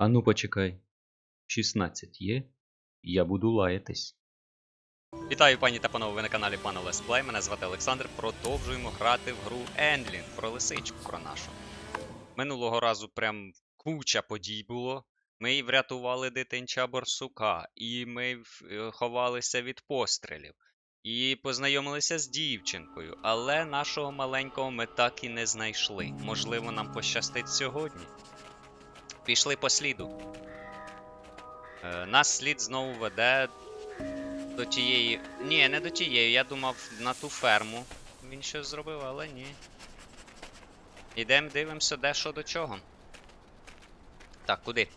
Ану почекай. 16 є? Я буду лаятись. Вітаю, пані та панове, ви на каналі Пана Лесплей. Мене звати Олександр. Продовжуємо грати в гру Ендлін про лисичку про нашу. Минулого разу прям куча подій було. Ми й врятували дитинча борсука, і ми е, ховалися від пострілів, і познайомилися з дівчинкою, але нашого маленького ми так і не знайшли. Можливо, нам пощастить сьогодні. Пішли по сліду. Е, Нас слід знову веде до тієї. Ні, не до тієї. Я думав на ту ферму. Він щось зробив, але ні. Ідемо, дивимося, де що до чого. Так, куди?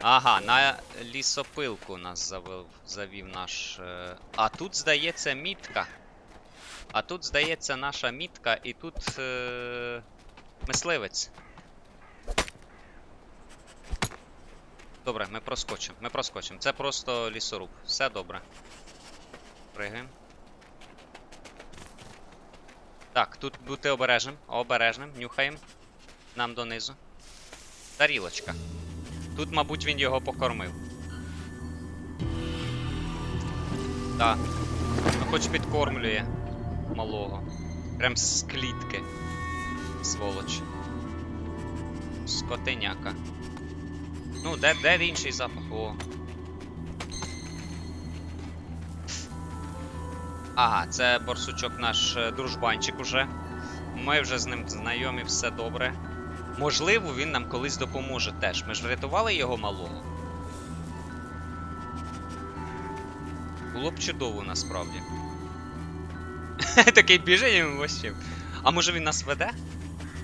Ага, на лісопилку нас завів, завів наш. Е... А тут, здається, мітка. А тут, здається, наша мітка, і тут. Е... Мисливець. Добре, ми проскочимо. Ми проскочимо. Це просто лісоруб. Все добре. Пригаємо. Так, тут бути обережним. Обережним. Нюхаємо. Нам донизу. Тарілочка. Тут, мабуть, він його покормив. Так. Ну хоч підкормлює малого. Прям з клітки. Сволоч. Скотиняка. Ну, де, де інший запах? О. Ага, це борсучок наш е, дружбанчик уже. Ми вже з ним знайомі, все добре. Можливо, він нам колись допоможе теж. Ми ж врятували його малого. Було б чудово насправді. Такий біжить і вообще. А може він нас веде?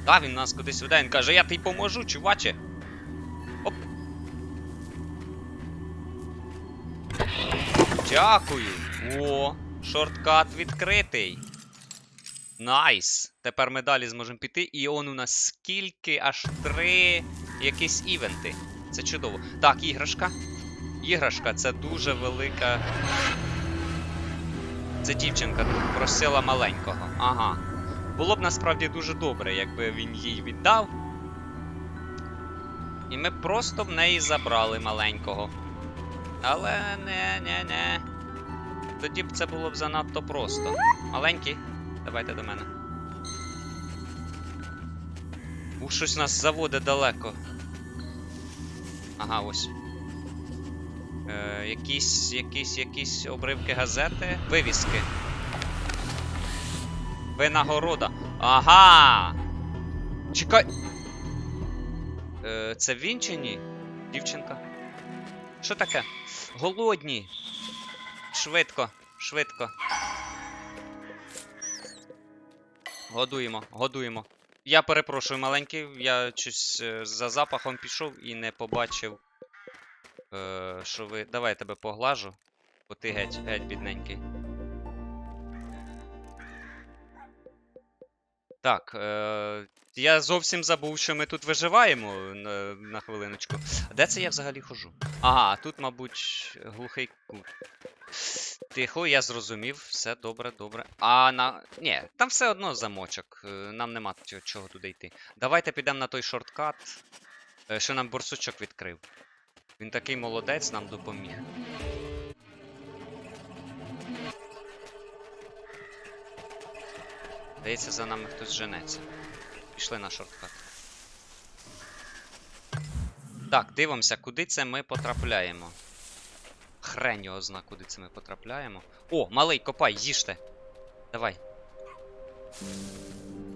Так, він нас кудись веде. Він каже, я тобі поможу, чуваче. Оп. Дякую. О, шорткат відкритий. Найс. Тепер ми далі зможемо піти. І он у нас скільки аж три якісь івенти. Це чудово. Так, іграшка. Іграшка це дуже велика. Це дівчинка просила маленького. Ага. Було б насправді дуже добре, якби він їй віддав. І ми просто в неї забрали маленького. Але не, не, не. Тоді б це було б занадто просто. Маленький, давайте до мене. Ух, щось нас заводить далеко. Ага, ось. Е, якісь, якісь, якісь обривки газети. Вивіски. Винагорода. Ага! Чекай. Е, це він чи ні? Дівчинка? Що таке? Голодні. Швидко, швидко. Годуємо, годуємо. Я перепрошую, маленький, я щось е, за запахом пішов і не побачив. Е, що ви. Давай я тебе поглажу, бо ти геть, геть бідненький. Так, е, я зовсім забув, що ми тут виживаємо на, на хвилиночку. Де це я взагалі хожу? Ага, тут, мабуть, глухий кут. Тихо, я зрозумів, все добре, добре. А на. Ні, там все одно замочок. е, Нам нема чого, туди йти. Давайте підемо на той шорткат, е, що нам борсучок відкрив. Він такий молодець нам допоміг. Здається, за нами хтось женеться. Пішли на шорткат. Так, дивимося, куди це ми потрапляємо. Хрень його зна, куди це ми потрапляємо. О, малий, копай, їжте. Давай.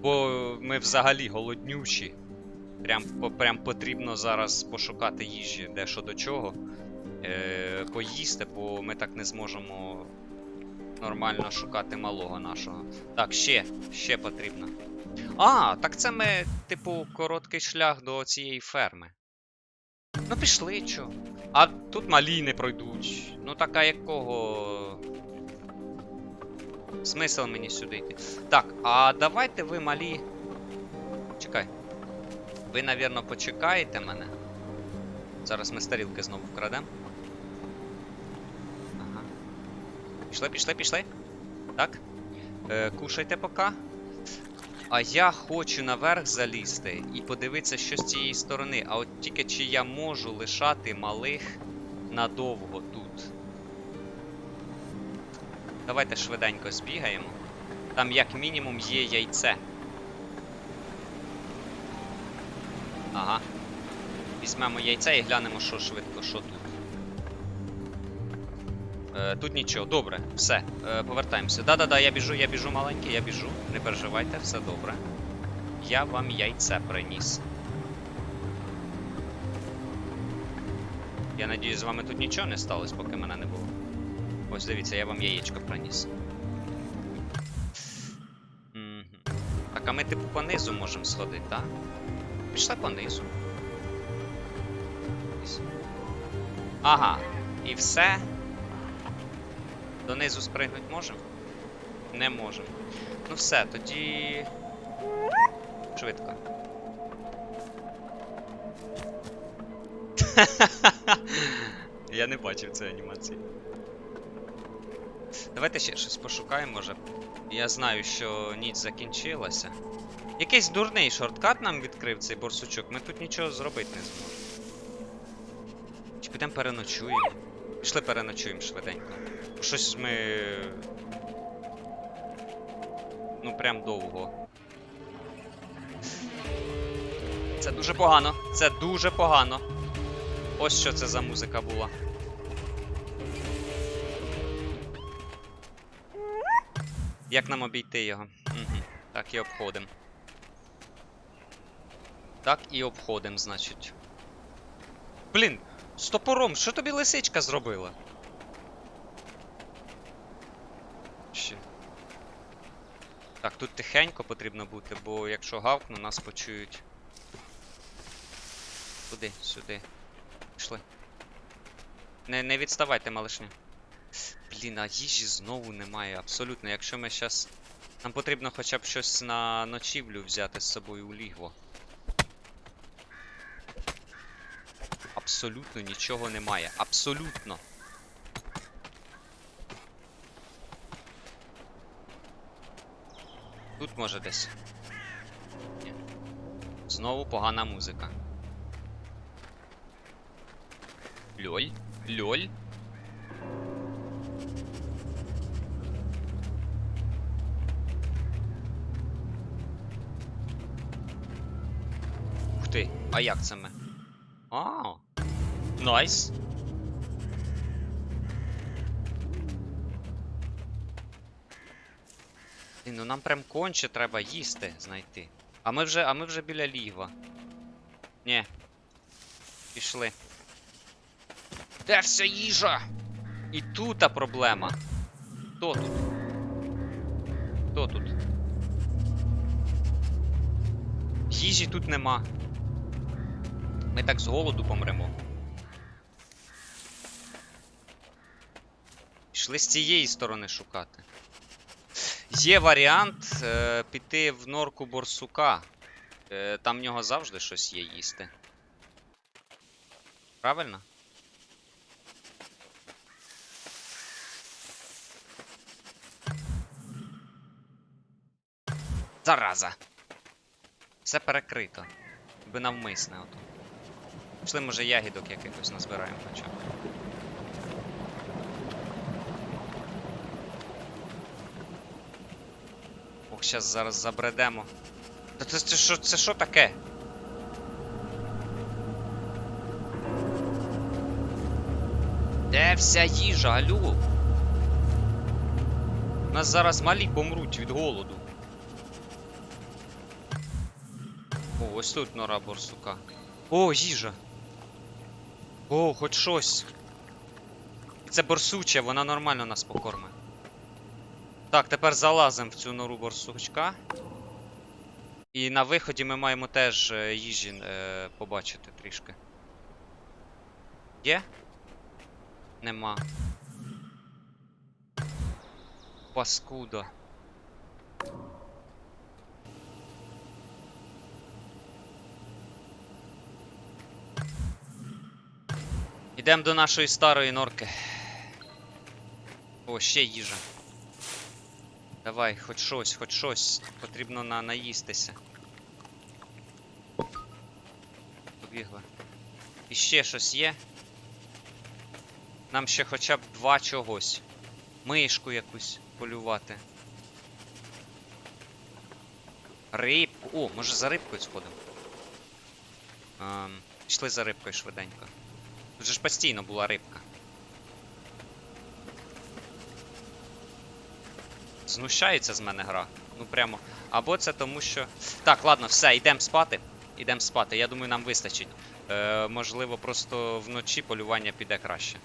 Бо ми взагалі голоднючі. Прям, прям потрібно зараз пошукати їжі, де що до чого. Е, поїсти, бо ми так не зможемо нормально шукати малого нашого. Так, ще, ще потрібно. А, так це ми, типу, короткий шлях до цієї ферми. Ну пішли, чо. А тут малі не пройдуть. Ну така якого. Смисл мені сюди йти. Так, а давайте ви малі. Чекай. Ви, навірно, почекаєте мене. Зараз ми старілки знову вкрадемо. Ага. Пішли, пішли, пішли. Так. Е, кушайте поки. А я хочу наверх залізти і подивитися, що з цієї сторони. А от тільки чи я можу лишати малих надовго тут. Давайте швиденько збігаємо. Там як мінімум є яйце. Ага. Візьмемо яйце і глянемо, що швидко, що тут. Е, тут нічого, добре, все, е, повертаємося. Да-да-да, я біжу, я біжу маленький, я біжу. Не переживайте, все добре. Я вам яйце приніс. Я надіюсь, з вами тут нічого не сталося, поки мене не було. Ось дивіться, я вам яєчко приніс. Так, а ми типу по низу можемо сходити, так? Пішли по низу. Ага, і все. Донизу спригнути можемо? Не можемо. Ну все, тоді. Швидко. Я не бачив цієї анімації. Давайте ще щось пошукаємо, може. Я знаю, що ніч закінчилася. Якийсь дурний шорткат нам відкрив цей борсучок, ми тут нічого зробити не зможемо. Чи підемо переночуємо? Пішли переночуємо швиденько. Щось ми. Ну, прям довго. Це дуже погано. Це дуже погано. Ось що це за музика була. Як нам обійти його? Угу. Так і обходимо. Так і обходимо, значить. Блін, з топором, що тобі лисичка зробила? Ще. Так, тут тихенько потрібно бути, бо якщо гавкну, нас почують. Куди? Сюди. Пішли. Не, не відставайте, малишня. Блін, а їжі знову немає. Абсолютно. Якщо ми щас. Нам потрібно хоча б щось на ночівлю взяти з собою у лігво. Абсолютно нічого немає. Абсолютно. Тут може десь. Ні. Знову погана музика. Льоль? Льоль? Ух ти, а як це ми? А, найс. Блін, ну нам прям конче треба їсти знайти. А ми вже, а ми вже біля лігва. Ні. Пішли. Де вся їжа? І тута проблема. Хто тут? Хто тут? Їжі тут нема. Ми так з голоду помремо. Пішли з цієї сторони шукати. Є варіант е, піти в норку борсука. Е, там в нього завжди щось є їсти. Правильно? Зараза! Все перекрито. Би навмисне ото. Пішли, може, ягідок якихось назбираємо хоча. Ох, щас зараз забредемо. Та це, це що це що таке? Де вся їжа, алло? Нас зараз малі помруть від голоду. О, ось тут нора борсука. О, їжа. О, хоч щось. І це борсуча, вона нормально нас покорме. Так, тепер залазимо в цю нору борсучка. І на виході ми маємо теж е, їжі е, побачити трішки. Є? Нема. Паскуда. Ідемо до нашої старої норки. О, ще їжа. Давай, хоч щось, хоч щось. Потрібно на наїстися. Побігла. І ще щось є. Нам ще хоча б два чогось. Мишку якусь полювати. Рибку. О, може за рибкою сходимо? Ем, пішли за рибкою швиденько. Тут же ж постійно була рибка. Знущається з мене гра. Ну прямо. Або це тому, що. Так, ладно, все, йдемо спати. Йдемо спати. Я думаю, нам вистачить. Е, можливо, просто вночі полювання піде краще.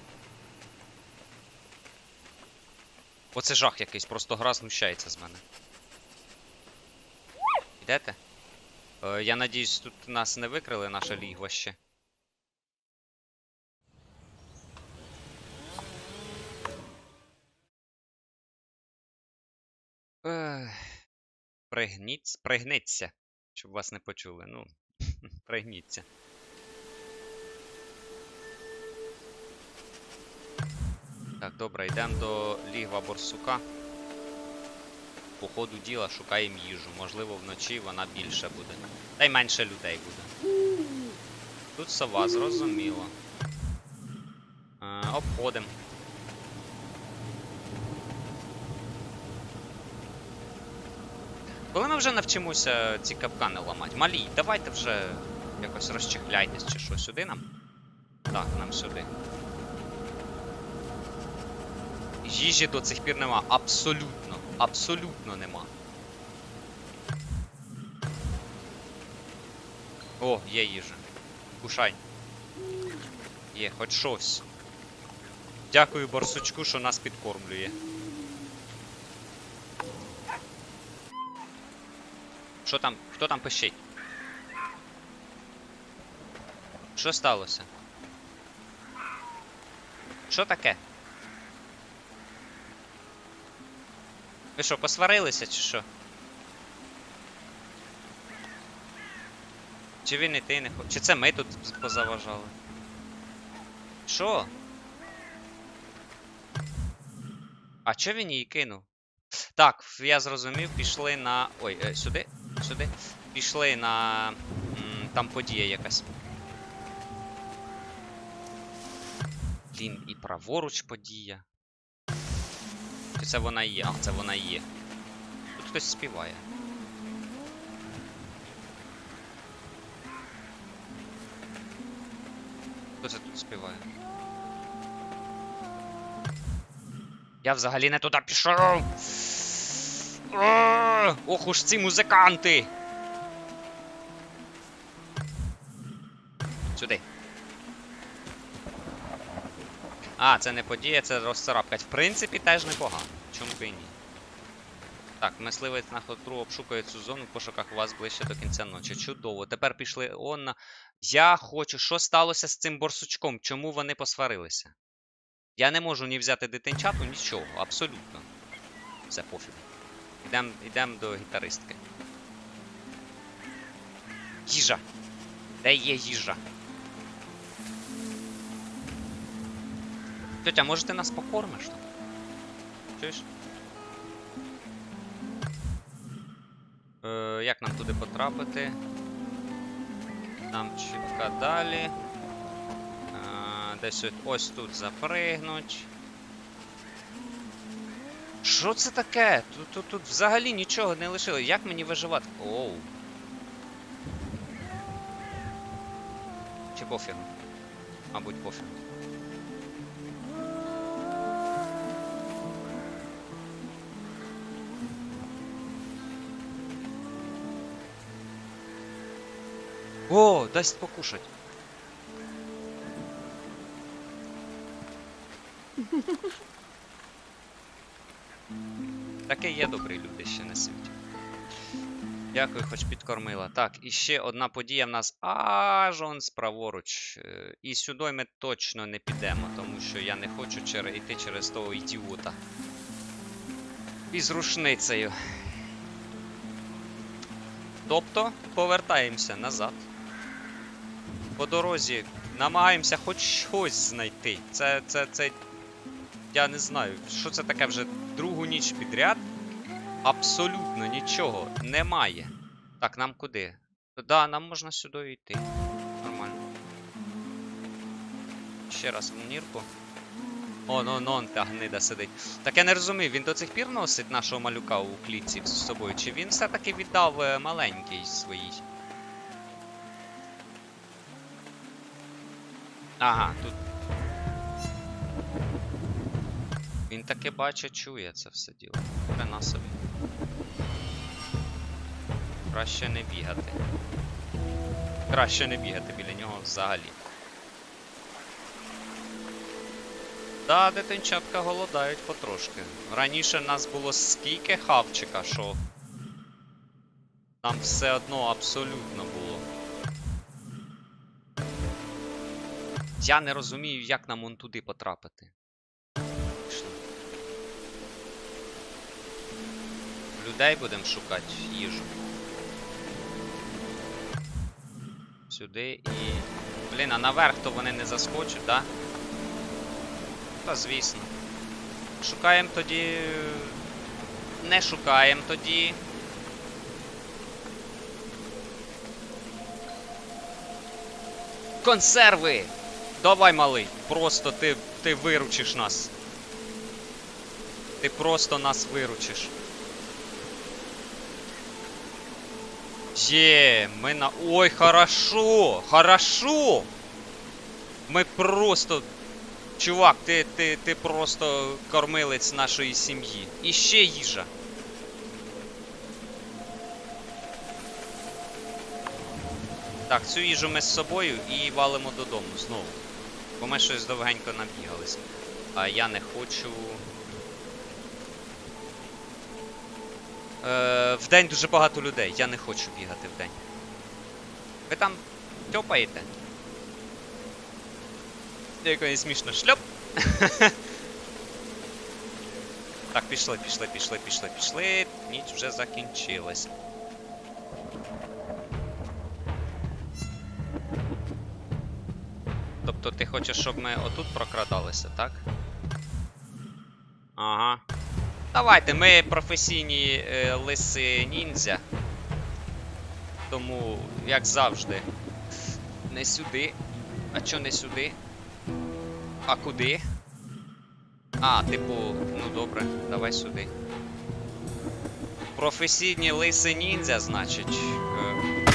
Оце жах якийсь, просто гра знущається з мене. Йдете? Е, я надіюсь, тут нас не викрили наше лігво ще. Ех, Пригніться, пригниться, щоб вас не почули. Ну, пригніться. Так, добре, йдемо до лігва борсука. По ходу діла шукаємо їжу. Можливо, вночі вона більше буде. Та й менше людей буде. Тут сова, зрозуміло. Е, обходимо. Коли ми вже навчимося ці капкани ламати? Малі, давайте вже якось розчехляйтесь чи що, сюди нам? Так, нам сюди. Їжі до цих пір нема. Абсолютно. Абсолютно нема. О, є їжа. Кушай. Є, хоч щось. Дякую барсучку, що нас підкормлює. Що там? Хто там пищить? Що сталося? Що таке? Ви що, посварилися чи що? Чи він і ти не хоче? Чи це ми тут позаважали? Що? А чо він її кинув? Так, я зрозумів, пішли на. Ой, е, сюди? Сюди. Пішли на. Там подія якась. Блін, і праворуч подія. Чи це вона є? А, це вона є. Тут хтось співає. Хто це тут співає? Я взагалі не туди пішов. Ох уж ці музиканти. Сюди. А, це не подія, це розцарапкать. В принципі, теж непогано. Чому б і ні? Так, мисливець на хотру обшукує цю зону в пошуках вас ближче до кінця ночі. Чудово. Тепер пішли он на. Я хочу. Що сталося з цим борсучком? Чому вони посварилися? Я не можу ні взяти дитинчату, нічого, абсолютно. Все пофіг. Ідемо ідем до гітаристки. Їжа! Де є їжа? Тетя, може ти нас покормиш? Чуєш? Е, як нам туди потрапити? Нам чітко далі. Е, десь ось тут запригнуть. Що це таке? Тут, тут, тут взагалі нічого не лишило. Як мені виживати? Оу. Чи пофігу? Мабуть, пофігу. О, дасть покушать. Таке є добрі люди ще на світі. Дякую, хоч підкормила. Так, і ще одна подія в нас аж он справоруч. Е, І сюди ми точно не підемо, тому що я не хочу йти через того ідіота. Із рушницею. Тобто повертаємося назад. По дорозі намагаємося хоч щось знайти. Це, це, це. Я не знаю, що це таке вже другу ніч підряд. Абсолютно нічого немає. Так, нам куди? Да, нам можна сюди йти. Нормально. Ще раз в нірку. Он, он, он, та гнида сидить. Так я не розумію, він до цих пір носить нашого малюка у клітці з собою, чи він все-таки віддав е, маленький своїй? Ага, тут. Він таки бачить, чує це все діло. Хрена собі. Краще не бігати. Краще не бігати біля нього взагалі. Да, дитинчатка голодають потрошки. Раніше нас було скільки хавчика, що. Нам все одно абсолютно було. Я не розумію, як нам он туди потрапити. Людей будемо шукати їжу. Сюди і. Блін, а наверх то вони не заскочать, да? Та звісно. Шукаємо тоді. Не шукаємо тоді. Консерви! Давай, малий, просто ти, ти виручиш нас. Ти просто нас виручиш. Є, ми на. Ой, хорошо! Хорошо! Ми просто. Чувак, ти, ти, ти просто кормилець нашої сім'ї. І ще їжа. Так, цю їжу ми з собою і валимо додому знову. Бо ми щось довгенько набігались. А я не хочу. Е, вдень дуже багато людей. Я не хочу бігати вдень. Ви там тьопаєте? Якось смішно шльоп. так, пішли, пішли, пішли, пішли, пішли. Ніч вже закінчилась. Тобто ти хочеш, щоб ми отут прокрадалися, так? Ага. Давайте, ми професійні е, лиси ніндзя. Тому, як завжди, не сюди. А чо не сюди? А куди? А, типу, ну добре, давай сюди. Професійні лиси ніндзя, значить. Е,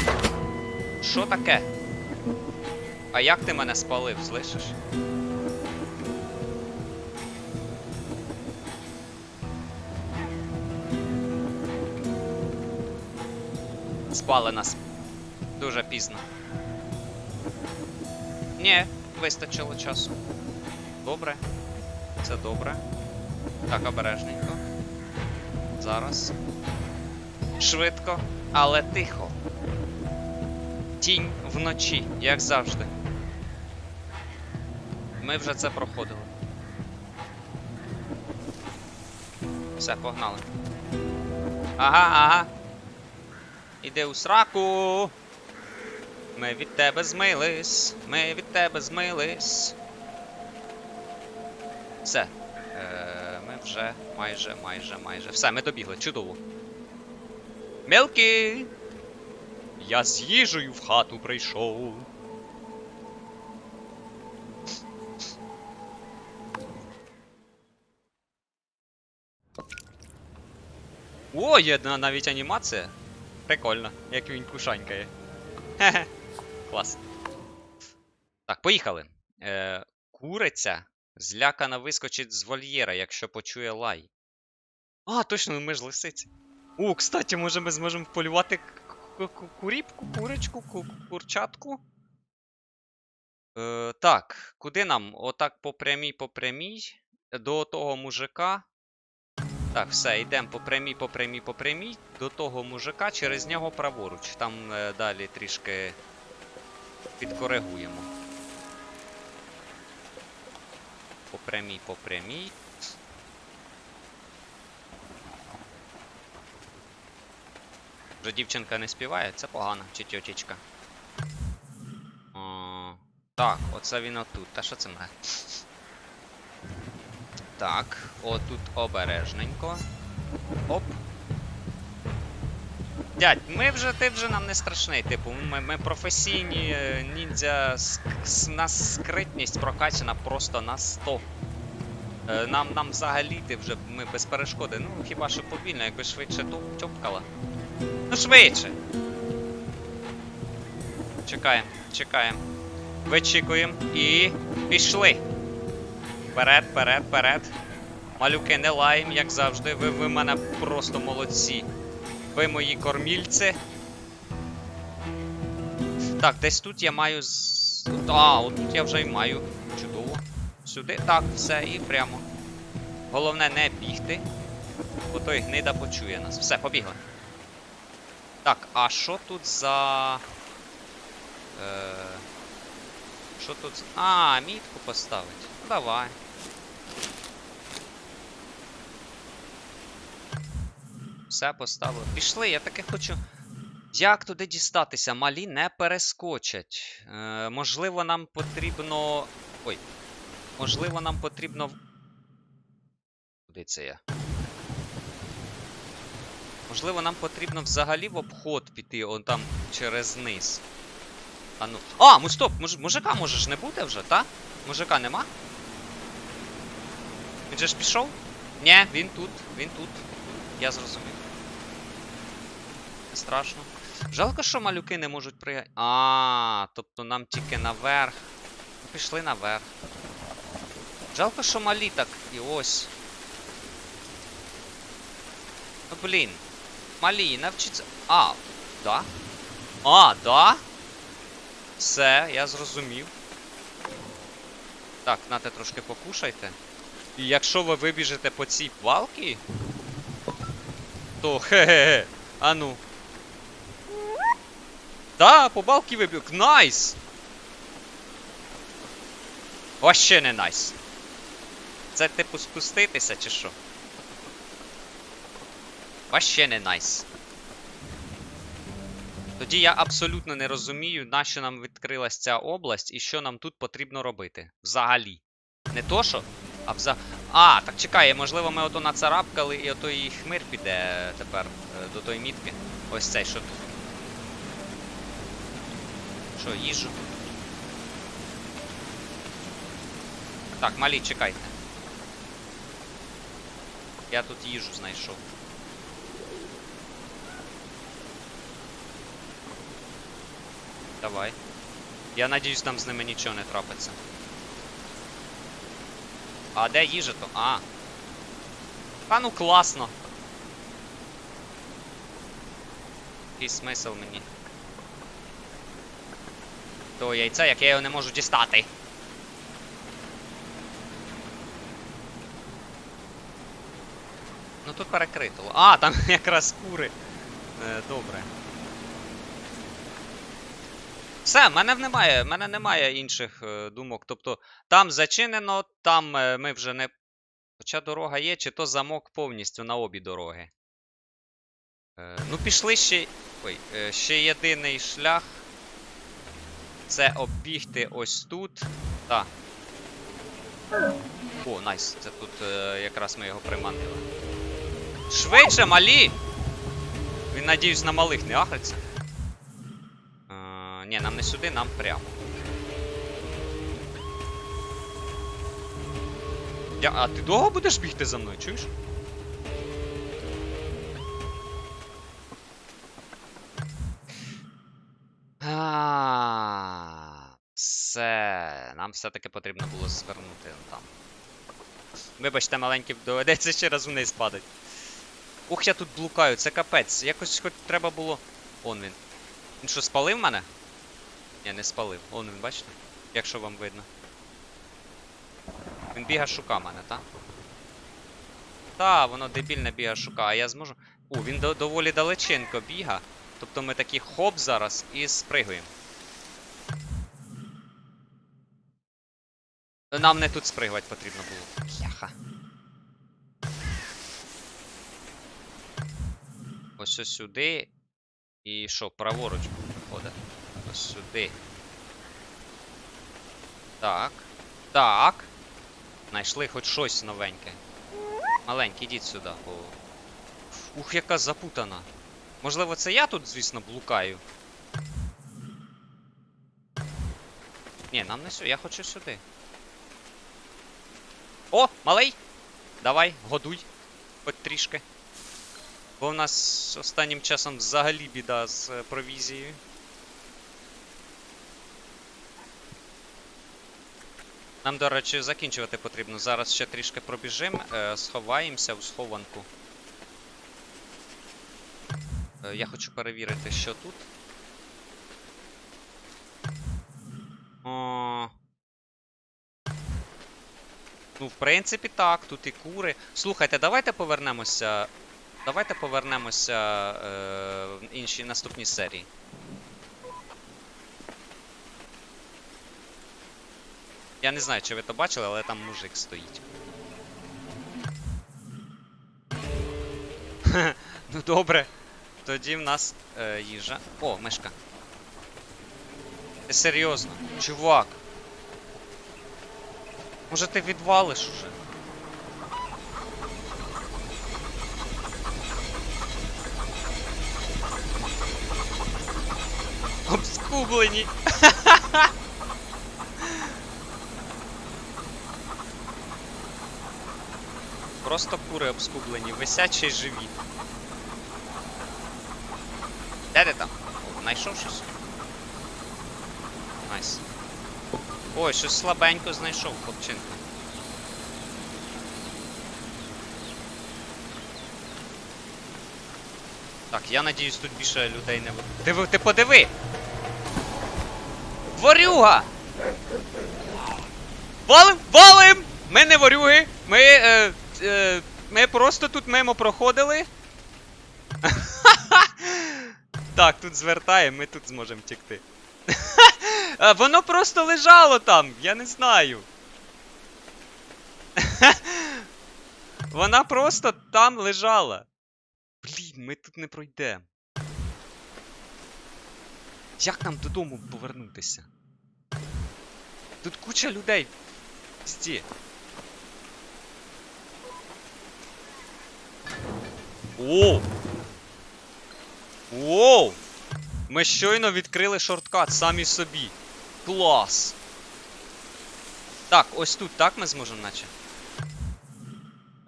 Що таке? А як ти мене спалив, слышиш? Спали нас. Дуже пізно. Ні, вистачило часу. Добре. Це добре. Так, обережненько. Зараз. Швидко, але тихо. Тінь вночі, як завжди. Ми вже це проходили. Все, погнали. Ага, ага. Іди у сраку. Ми від тебе змились. Ми від тебе змились. Все. Е, ми вже майже, майже, майже. Все, ми добігли. Чудово. Мелкі! Я з їжею в хату прийшов. О, є на- навіть анімація. Прикольно, як він кушанькає. Хе-хе. Клас. Так, поїхали. Е, куриця злякана вискочить з вольєра, якщо почує лай. А, точно, ми ж лисиці. О, кстати, може ми зможемо полювати куріпку, курочку, ку- курчатку. Е, так, куди нам? Отак по прямій, по прямій. До того мужика. Так, все, йдемо по прямій, по прямій, по прямій. До того мужика, через нього праворуч. Там е, далі трішки підкоригуємо. По прямій, по прямій. Вже дівчинка не співає, це погано, чи тьотічка. О, так, оце він отут. Та що це мене? Так, отут обережненько. Оп. Дядь, ми вже, ти вже нам не страшний. Типу, ми, ми професійні е, ніндзя, нас скритність прокачана просто на 100. Е, Нам, нам взагалі ти вже ми без перешкоди. Ну, хіба що повільно, якби швидше тьопкала. Ну швидше. Чекаємо, чекаємо. Вичікуємо і пішли. Вперед, вперед, вперед. Малюки, не лаєм, як завжди. Ви, ви мене просто молодці. Ви мої кормільці. Так, десь тут я маю. А, от тут я вже й маю. Чудово. Сюди. Так, все, і прямо. Головне не бігти. Бо той гнида почує нас. Все, побігли. Так, а що тут за. Е... Що тут? А, мітку поставить. Давай. Все поставив. Пішли, я таки хочу. Як туди дістатися? Малі не перескочать. Е, можливо, нам потрібно. Ой. Можливо, нам потрібно. Куди це я? Можливо, нам потрібно взагалі в обход піти, он там через низ. А ну. А, ну стоп! Муж... Мужика може ж не бути вже, та? Мужика нема? Він же ж пішов? Ні, він тут, він тут. Я зрозумів. Страшно. Жалко, що малюки не можуть пригати. А, тобто нам тільки наверх. Ну, пішли наверх. Жалко, що малі так. І ось. Ну блін. Малі, навчіться. А, да? А, да? Все, я зрозумів. Так, нате трошки покушайте. І якщо ви вибіжите по цій балці, то хе-хе-хе. А ну. Да, по балки вибіг. Найс! Вообще не найс. Це типу спуститися чи що? Вообще не найс. Тоді я абсолютно не розумію, на що нам відкрилась ця область і що нам тут потрібно робити. Взагалі. Не то що, а вза. А, так чекай, можливо, ми ото нацарапкали і ото і хмир піде тепер е, до тої мітки. Ось цей, що тут. Що, їжу? Так, малі, чекайте. Я тут їжу знайшов. Давай. Я надіюсь, там з ними нічого не трапиться. А де їжа то? А. А ну класно. Який смисл мені? То яйця, як я його не можу дістати. Ну тут перекрито. А, там якраз кури. Е, добре. Все, мене немає, мене немає інших е, думок. Тобто, там зачинено, там е, ми вже не. Хоча дорога є, чи то замок повністю на обі дороги. Е, ну, пішли ще. Ой, е, ще єдиний шлях. Це оббігти ось тут. Так. О, найс. Це тут е, якраз ми його приманили. Швидше, малі! Він, надіюсь, на малих не ахриться. Ні, нам не сюди, нам прямо. Я, а ти довго будеш бігти за мною, чуєш? А, Все. Нам все-таки потрібно було звернути там. Вибачте, маленький, доведеться ще раз вниз падати. Ух, я тут блукаю, це капець. Якось хоч треба було. Он він. Він що, спалив мене? Ні, не спалив. Он він, бачите? Якщо вам видно. Він біга шука мене, так? Та, воно дебільне біга шука, а я зможу. О, він до- доволі далеченько біга. Тобто ми такі хоп зараз і спригуємо. Нам не тут спригувати потрібно було. Бляха. Ось сюди. І що, праворуч Ось сюди. Так. Так. Знайшли хоч щось новеньке. Маленький, ідіть сюди. О. Ух, яка запутана. Можливо, це я тут, звісно, блукаю. Ні, нам не сюди, я хочу сюди. О, малий! Давай, годуй. Хоч трішки. Бо в нас останнім часом взагалі біда з е, провізією. Нам, до речі, закінчувати потрібно. Зараз ще трішки пробіжимо, е, сховаємося в схованку. Е, Я хочу перевірити, що тут. О... Ну, в принципі, так, тут і кури. Слухайте, давайте повернемося. Давайте повернемося е, в інші наступні серії. Я не знаю, чи ви то бачили, але там мужик стоїть. ну добре. Тоді в нас е, їжа. О, мишка. Ти серйозно? Чувак. Може ти відвалиш уже? Обскублені. Просто кури обскублені, висячий живіт. Де ти там? Знайшов щось? Найс. Ой, щось слабенько знайшов, хлопчинка. Так, я надіюсь, тут більше людей не буде. Диви, ти подиви! Ворюга! Валим! Валим! Ми не ворюги! Ми. Е, е, ми просто тут мимо проходили. так, тут звертаємо, ми тут зможемо втекти. А, Воно просто лежало там, я не знаю. Вона просто там лежала. Блін, ми тут не пройдемо. Як нам додому повернутися? Тут куча людей. Пізді. О! Воу! Ми щойно відкрили шорткат самі собі. Клас! Так, ось тут, так ми зможемо, наче?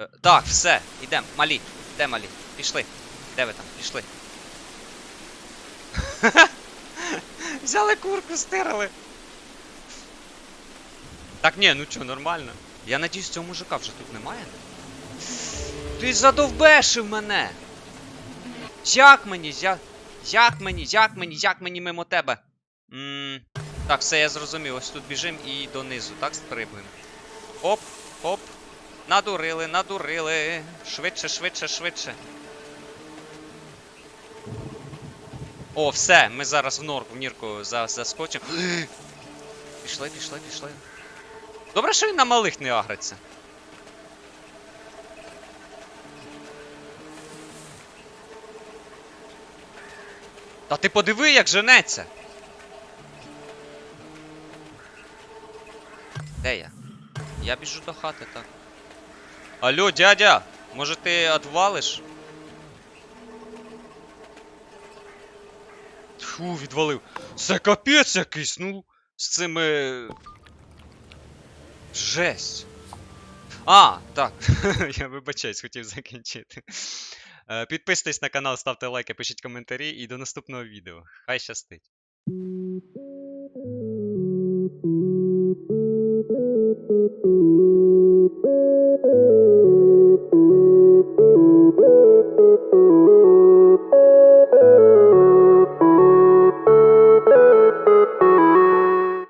Е, так, все, ідемо. Малі. Де малі? Пішли. Де ви там? Пішли. Взяли курку, стирали. Так, ні, ну чо, нормально. Я надіюсь, цього мужика вже тут немає. Ти задовбешив мене! Як мені, як, мені, як мені, як мені мимо тебе? Ммм. Так, все, я зрозумів. Ось тут біжим і донизу, так, стрибуємо. Оп, оп. Надурили, надурили. Швидше, швидше, швидше. О, все, ми зараз в норку, в нірку заскочимо. пішли, пішли, пішли. Добре, що він на малих не агриться. Та ти подиви, як женеться. Де я? Я біжу до хати, так. Алло, дядя! Може ти отвалиш? Фу, відвалив. Це капець якийсь, ну, з цими. Жесть. А, так. Я вибачаюсь, хотів закінчити. Е, підписуйтесь на канал, ставте лайки, пишіть коментарі і до наступного відео. Хай щастить!